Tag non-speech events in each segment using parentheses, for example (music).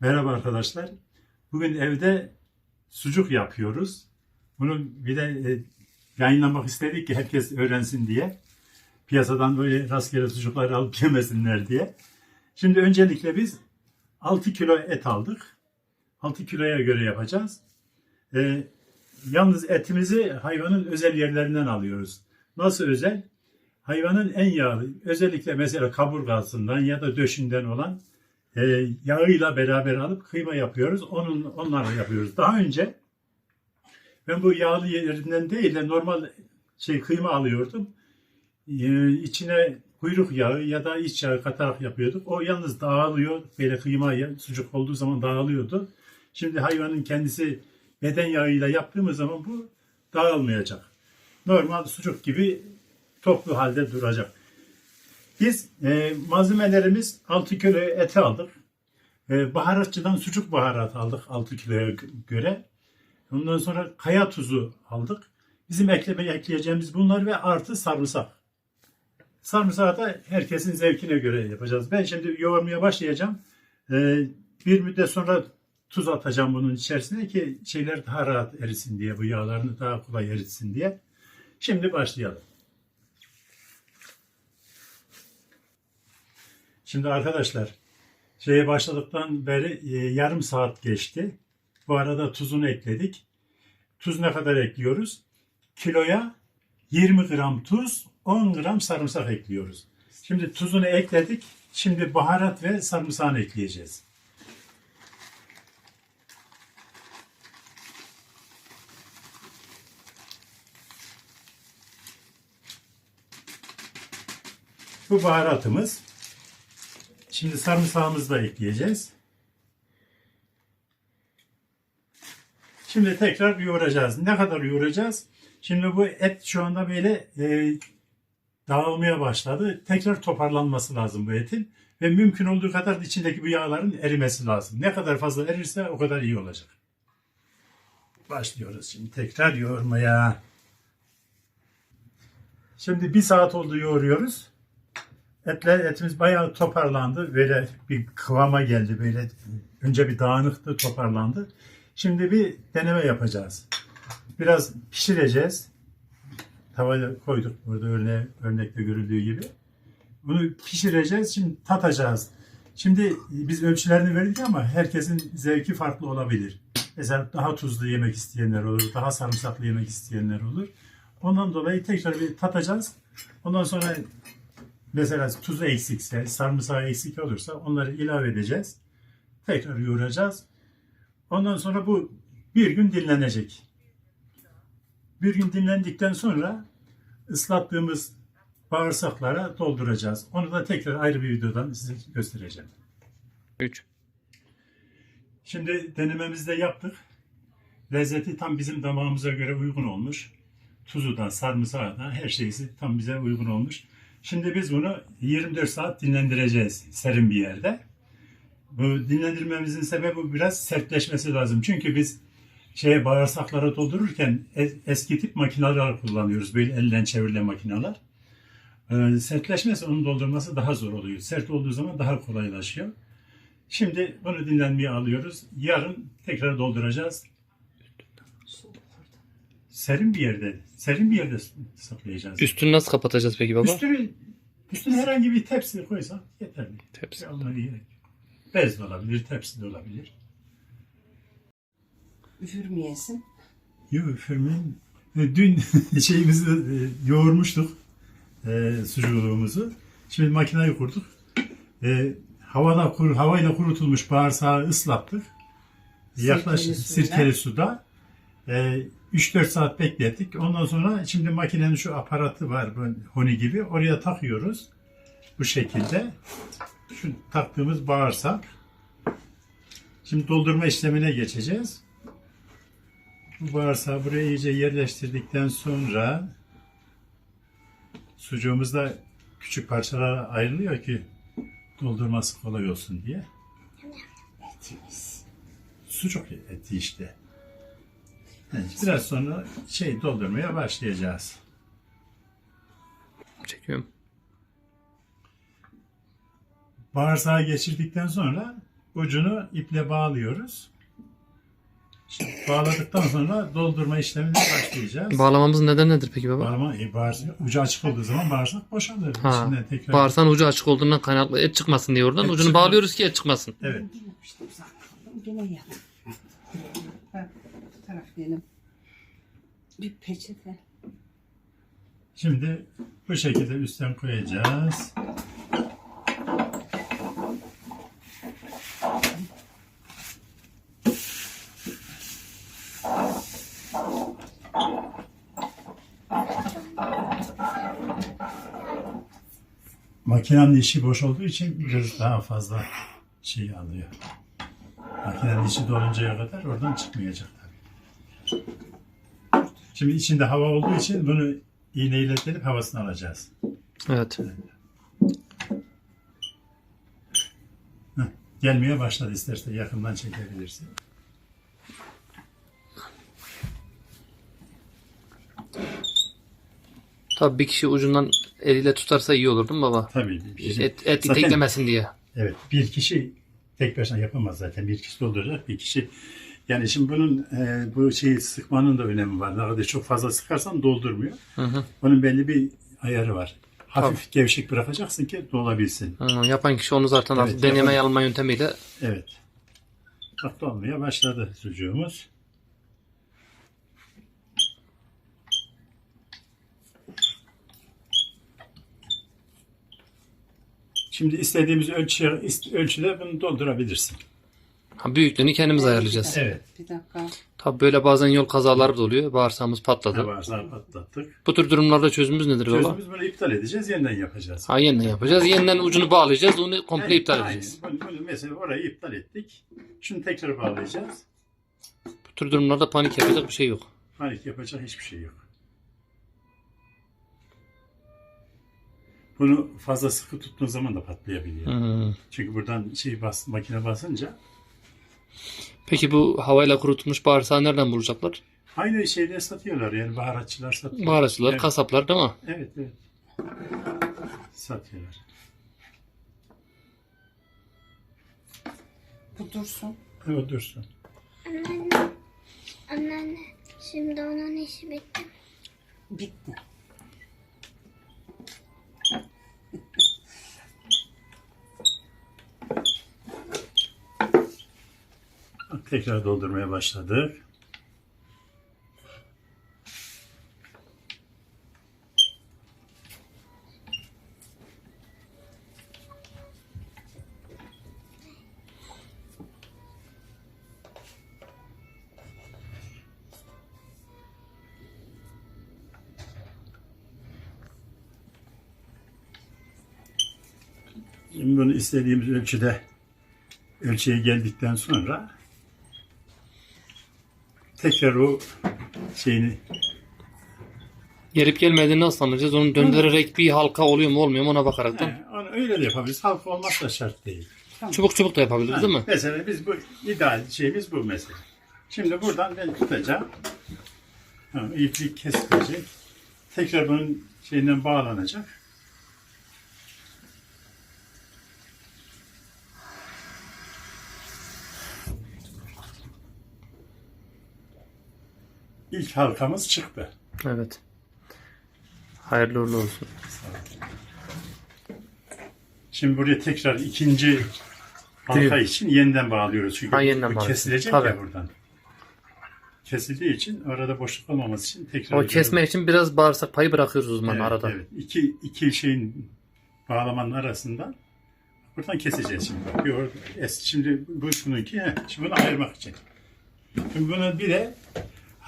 Merhaba arkadaşlar. Bugün evde sucuk yapıyoruz. Bunu bir de e, yayınlamak istedik ki herkes öğrensin diye. Piyasadan böyle rastgele sucukları alıp (laughs) yemesinler diye. Şimdi öncelikle biz 6 kilo et aldık. 6 kiloya göre yapacağız. E, yalnız etimizi hayvanın özel yerlerinden alıyoruz. Nasıl özel? Hayvanın en yağlı, özellikle mesela kaburgasından ya da döşünden olan e, yağıyla beraber alıp kıyma yapıyoruz. Onun onlarla yapıyoruz. Daha önce ben bu yağlı yerinden değil de normal şey kıyma alıyordum. E, içine kuyruk yağı ya da iç yağı katarak yapıyorduk. O yalnız dağılıyor. Böyle kıyma sucuk olduğu zaman dağılıyordu. Şimdi hayvanın kendisi beden yağıyla yaptığımız zaman bu dağılmayacak. Normal sucuk gibi toplu halde duracak. Biz e, malzemelerimiz 6 kilo eti aldık. E, baharatçıdan sucuk baharat aldık 6 kiloya gö- göre. Ondan sonra kaya tuzu aldık. Bizim eklemeye ekleyeceğimiz bunlar ve artı sarımsak. Sarımsağı da herkesin zevkine göre yapacağız. Ben şimdi yoğurmaya başlayacağım. E, bir müddet sonra tuz atacağım bunun içerisine ki şeyler daha rahat erisin diye, bu yağlarını daha kolay eritsin diye. Şimdi başlayalım. Şimdi arkadaşlar şeye başladıktan beri e, yarım saat geçti. Bu arada tuzunu ekledik. Tuz ne kadar ekliyoruz? Kiloya 20 gram tuz, 10 gram sarımsak ekliyoruz. Şimdi tuzunu ekledik. Şimdi baharat ve sarımsağını ekleyeceğiz. Bu baharatımız. Şimdi sarımsağımızı da ekleyeceğiz. Şimdi tekrar yoğuracağız. Ne kadar yoğuracağız? Şimdi bu et şu anda böyle e, dağılmaya başladı. Tekrar toparlanması lazım bu etin. Ve mümkün olduğu kadar da içindeki bu yağların erimesi lazım. Ne kadar fazla erirse o kadar iyi olacak. Başlıyoruz şimdi tekrar yoğurmaya. Şimdi bir saat oldu yoğuruyoruz. Etler, etimiz bayağı toparlandı. Böyle bir kıvama geldi. Böyle önce bir dağınıktı toparlandı. Şimdi bir deneme yapacağız. Biraz pişireceğiz. Tavaya koyduk burada örne, örnekte görüldüğü gibi. Bunu pişireceğiz. Şimdi tatacağız. Şimdi biz ölçülerini verdik ama herkesin zevki farklı olabilir. Mesela daha tuzlu yemek isteyenler olur, daha sarımsaklı yemek isteyenler olur. Ondan dolayı tekrar bir tatacağız. Ondan sonra Mesela tuzu eksikse, sarımsağı eksik olursa onları ilave edeceğiz. Tekrar yoğuracağız. Ondan sonra bu bir gün dinlenecek. Bir gün dinlendikten sonra ıslattığımız bağırsaklara dolduracağız. Onu da tekrar ayrı bir videodan size göstereceğim. 3. Şimdi denememizi de yaptık. Lezzeti tam bizim damağımıza göre uygun olmuş. Tuzu da, sarımsağı da her şeysi tam bize uygun olmuş. Şimdi biz bunu 24 saat dinlendireceğiz serin bir yerde. Bu dinlendirmemizin sebebi biraz sertleşmesi lazım. Çünkü biz şeye bağırsaklara doldururken es- eski tip makineler kullanıyoruz. Böyle elle çevrilen makineler. Ee, sertleşmesi onun doldurması daha zor oluyor. Sert olduğu zaman daha kolaylaşıyor. Şimdi bunu dinlenmeye alıyoruz. Yarın tekrar dolduracağız. Serin bir yerde, serin bir yerde saklayacağız. Üstünü nasıl kapatacağız peki baba? Üstünü, üstüne herhangi bir tepsi koysan yeterli. Tepsi. Almaya gerek yok. Bez de olabilir, tepsi de olabilir. Üfürmeyesin. Yok üfürmeyin. E, Dün (laughs) şeyimizi e, yoğurmuştuk. E, sucuğumuzu. Şimdi makineyi kurduk. E, havada kur, havayla kurutulmuş bağırsağı ıslattık. Yaklaşık sirkeli suda. E, 3-4 saat beklettik. Ondan sonra şimdi makinenin şu aparatı var bu honi gibi. Oraya takıyoruz. Bu şekilde. Şu taktığımız bağırsak. Şimdi doldurma işlemine geçeceğiz. Bu bağırsağı buraya iyice yerleştirdikten sonra sucuğumuz da küçük parçalara ayrılıyor ki doldurması kolay olsun diye. Etimiz. Sucuk eti işte. Yani biraz sonra şey doldurmaya başlayacağız. Çekiyorum. Bağırsağı geçirdikten sonra ucunu iple bağlıyoruz. Şimdi bağladıktan sonra doldurma işlemine başlayacağız. Bağlamamızın nedeni nedir peki baba? Bağlama, e, bağırsak, ucu açık olduğu zaman bağırsak boşalır. Ha, İçinden tekrar... Bağırsan ucu açık olduğundan kaynaklı et çıkmasın diye oradan. Et Ucunu çıkmaz. bağlıyoruz ki et çıkmasın. Evet. Uzak kaldım. Gene yat. Bak bu taraf benim. Bir peçete. Şimdi bu şekilde üstten koyacağız. Makinenin işi boş olduğu için biraz daha fazla şey alıyor. Makinenin içi doluncaya kadar oradan çıkmayacak. Şimdi içinde hava olduğu için bunu iğneyle delip havasını alacağız. Evet. Heh, gelmeye başladı istersen yakından çekebilirsin. Tabii bir kişi ucundan eliyle tutarsa iyi olur değil mi baba? Tabii. Bir Et, et Zaten- iteklemesin diye. Evet. Bir kişi tek başına yapamaz zaten. Bir kişi dolduracak. Bir kişi yani şimdi bunun e, bu şeyi sıkmanın da önemi var. Ne kadar çok fazla sıkarsan doldurmuyor. Hı hı. Onun belli bir ayarı var. Hafif gevşek bırakacaksın ki dolabilsin. Hı, yapan kişi onu zaten Evet, artık deneme yapan- yanılma yöntemiyle Evet. Bak dolmaya başladı sucuğumuz. Şimdi istediğimiz ist- ölçüde bunu doldurabilirsin. Ha, büyüklüğünü kendimiz ayarlayacağız. Evet. Bir dakika. Tabii böyle bazen yol kazaları da oluyor. Bağırsağımız patladı. Varsa patlattık. Bu tür durumlarda çözümümüz nedir baba? Çözümümüz bunu iptal edeceğiz, yeniden yapacağız. Ha yeniden yapacağız. Yeniden ucunu bağlayacağız. Onu komple Aynen, iptal aynen. edeceğiz. Bunu, bunu mesela orayı iptal ettik. Şunu tekrar bağlayacağız. Bu tür durumlarda panik yapacak bir şey yok. Panik yapacak hiçbir şey yok. Bunu fazla sıkı tuttuğun zaman da patlayabiliyor. Hı. Çünkü buradan şey bas, makine basınca Peki bu havayla kurutulmuş bağırsağı nereden bulacaklar? aynı şeyde satıyorlar yani baharatçılar satıyor. Baharatçılar, Evet. kasaplar değil mi? Evet evet. Satıyorlar. Bu dursun. Evet dursun. Anneanne, anneanne, şimdi onun işi bitti. Bitti. Tekrar doldurmaya başladık. Şimdi bunu istediğimiz ölçüde ölçüye geldikten sonra tekrar o şeyini Gelip gelmediğini nasıl anlayacağız? Onu döndürerek bir halka oluyor mu olmuyor mu ona bakarak da. Onu öyle de yapabiliriz. Halk olmak da şart değil. Çubuk çubuk da yapabiliriz değil mi? Mesela biz bu ideal şeyimiz bu mesela. Şimdi buradan ben tutacağım. Ha, iplik kesilecek. Tekrar bunun şeyinden bağlanacak. İlk halkamız çıktı. Evet. Hayırlı uğurlu olsun. Şimdi buraya tekrar ikinci halka Değil. için yeniden bağlıyoruz. Çünkü Ha, yeniden bu bağlıyorsun. kesilecek Tabii. ya buradan. Kesildiği için arada boşluk olmaması için tekrar O kesme için biraz bağırsak payı bırakıyoruz o zaman Evet, arada. Evet. İki, iki şeyin bağlamanın arasından buradan keseceğiz şimdi. Bak, bir orada, es, şimdi bu bununki, heh, şimdi bunu ayırmak için. Şimdi bunu bir de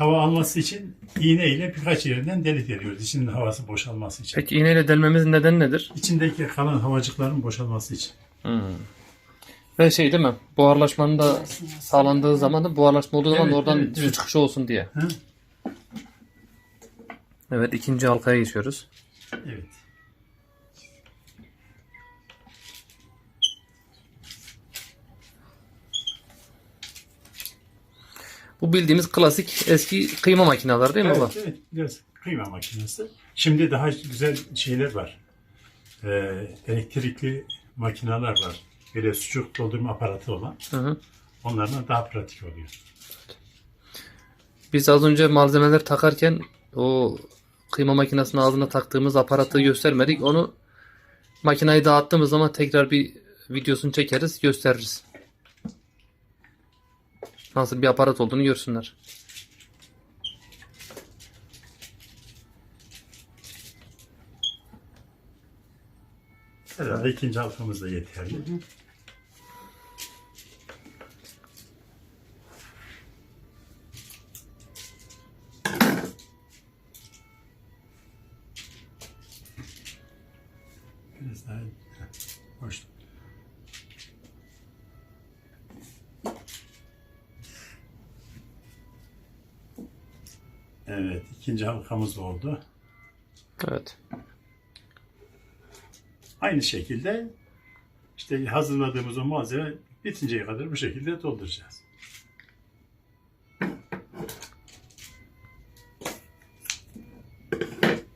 hava alması için iğne ile birkaç yerinden delik ediyoruz. İçinin havası boşalması için. Peki iğneyle delmemizin nedeni nedir? İçindeki kalan havacıkların boşalması için. Ve şey değil mi? Buharlaşmanın da sağlandığı zaman da buharlaşma olduğu zaman Evet, oradan evet, su evet. çıkışı olsun diye. Hı? Evet ikinci halkaya geçiyoruz. Evet. Bu bildiğimiz klasik eski kıyma makineleri değil mi baba? Evet, evet, biraz kıyma makinesi. Şimdi daha güzel şeyler var. Ee, elektrikli makineler var. böyle sucuk doldurma aparatı olan Hı hı. onlardan daha pratik oluyor. Biz az önce malzemeler takarken o kıyma makinesinin ağzına taktığımız aparatı göstermedik. Onu makineyi dağıttığımız zaman tekrar bir videosunu çekeriz, gösteririz. Nasıl bir aparat olduğunu görsünler. Herhalde ikinci halkamız da yeterli. Biraz daha heh, Evet, ikinci halkamız oldu. Evet. Aynı şekilde işte hazırladığımız o malzeme bitinceye kadar bu şekilde dolduracağız.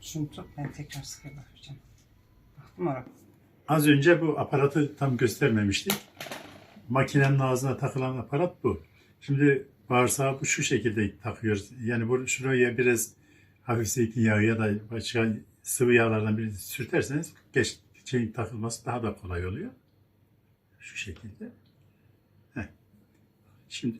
Şunu tut ben tekrar sıkı bakacağım. Baktım oraya. Az önce bu aparatı tam göstermemiştik. Makinenin ağzına takılan aparat bu. Şimdi bağırsağı bu şu şekilde takıyoruz. Yani bu şuraya biraz hafif zeytinyağı ya da başka sıvı yağlardan biri sürterseniz geç, şeyin takılması daha da kolay oluyor. Şu şekilde. Heh. Şimdi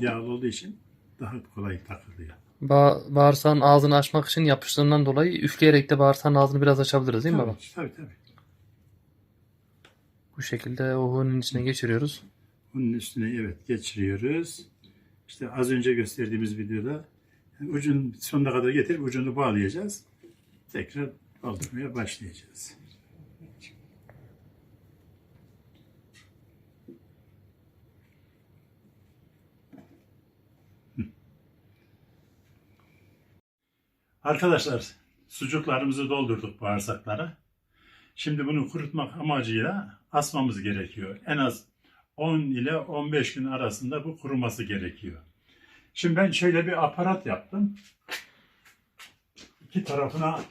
yağlı olduğu için daha kolay takılıyor. Ba bağırsağın ağzını açmak için yapıştığından dolayı üfleyerek de bağırsağın ağzını biraz açabiliriz değil mi baba? Tabii tabii. Bu şekilde o hunun içine geçiriyoruz. Bunun üstüne evet geçiriyoruz. İşte az önce gösterdiğimiz videoda ucun sonuna kadar getirip ucunu bağlayacağız. Tekrar doldurmaya başlayacağız. Arkadaşlar sucuklarımızı doldurduk bağırsaklara. Şimdi bunu kurutmak amacıyla asmamız gerekiyor. En az 10 ile 15 gün arasında bu kuruması gerekiyor. Şimdi ben şöyle bir aparat yaptım. İki tarafına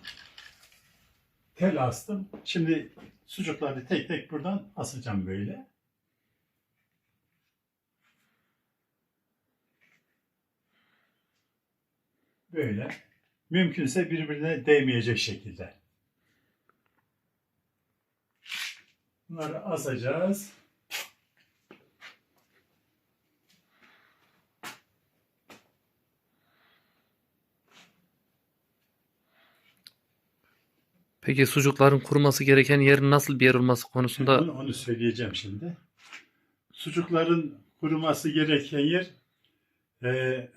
tel astım. Şimdi sucukları tek tek buradan asacağım böyle. Böyle. Mümkünse birbirine değmeyecek şekilde. Bunları asacağız. Peki sucukların kuruması gereken yerin nasıl bir yer olması konusunda Onu, onu söyleyeceğim şimdi. Sucukların kuruması gereken yer e,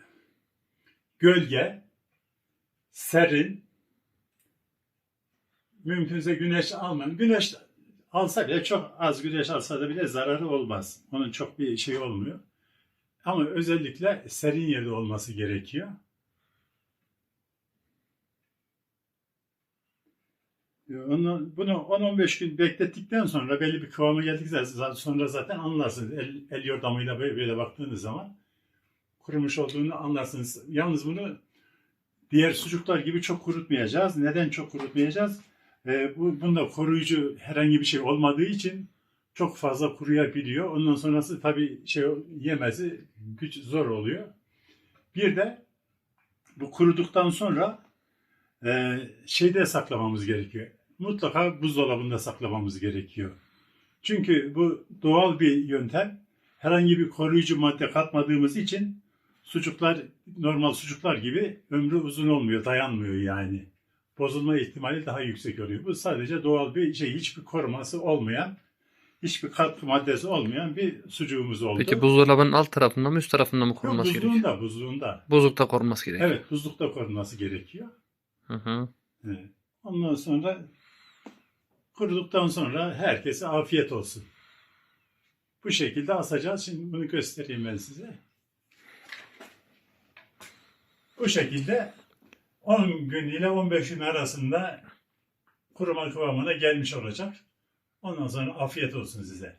gölge, serin, mümkünse güneş almayın. Güneş alsa bile çok az güneş alsa da bile zararı olmaz. Onun çok bir şey olmuyor. Ama özellikle serin yerde olması gerekiyor. Onu, bunu 10-15 gün beklettikten sonra belli bir kıvama geldikten sonra zaten anlarsınız. El, el yordamıyla böyle, böyle baktığınız zaman kurumuş olduğunu anlarsınız. Yalnız bunu diğer sucuklar gibi çok kurutmayacağız. Neden çok kurutmayacağız? Ee, bu, bunda koruyucu herhangi bir şey olmadığı için çok fazla kuruyabiliyor. Ondan sonrası tabii şey yemesi güç zor oluyor. Bir de bu kuruduktan sonra e, şeyde saklamamız gerekiyor. Mutlaka buzdolabında saklamamız gerekiyor. Çünkü bu doğal bir yöntem. Herhangi bir koruyucu madde katmadığımız için sucuklar normal sucuklar gibi ömrü uzun olmuyor, dayanmıyor yani. Bozulma ihtimali daha yüksek oluyor. Bu sadece doğal bir şey, hiçbir koruması olmayan, hiçbir katkı maddesi olmayan bir sucuğumuz oldu. peki buzdolabının alt tarafında mı üst tarafında mı Yok, korunması gerekiyor? buzluğunda, buzluğunda. Buzlukta korunması gerekiyor. Evet, buzlukta korunması gerekiyor. Hı hı. Evet. Ondan sonra kuruduktan sonra herkese afiyet olsun. Bu şekilde asacağız. Şimdi bunu göstereyim ben size. Bu şekilde 10 gün ile 15 gün arasında kuruma kıvamına gelmiş olacak. Ondan sonra afiyet olsun size.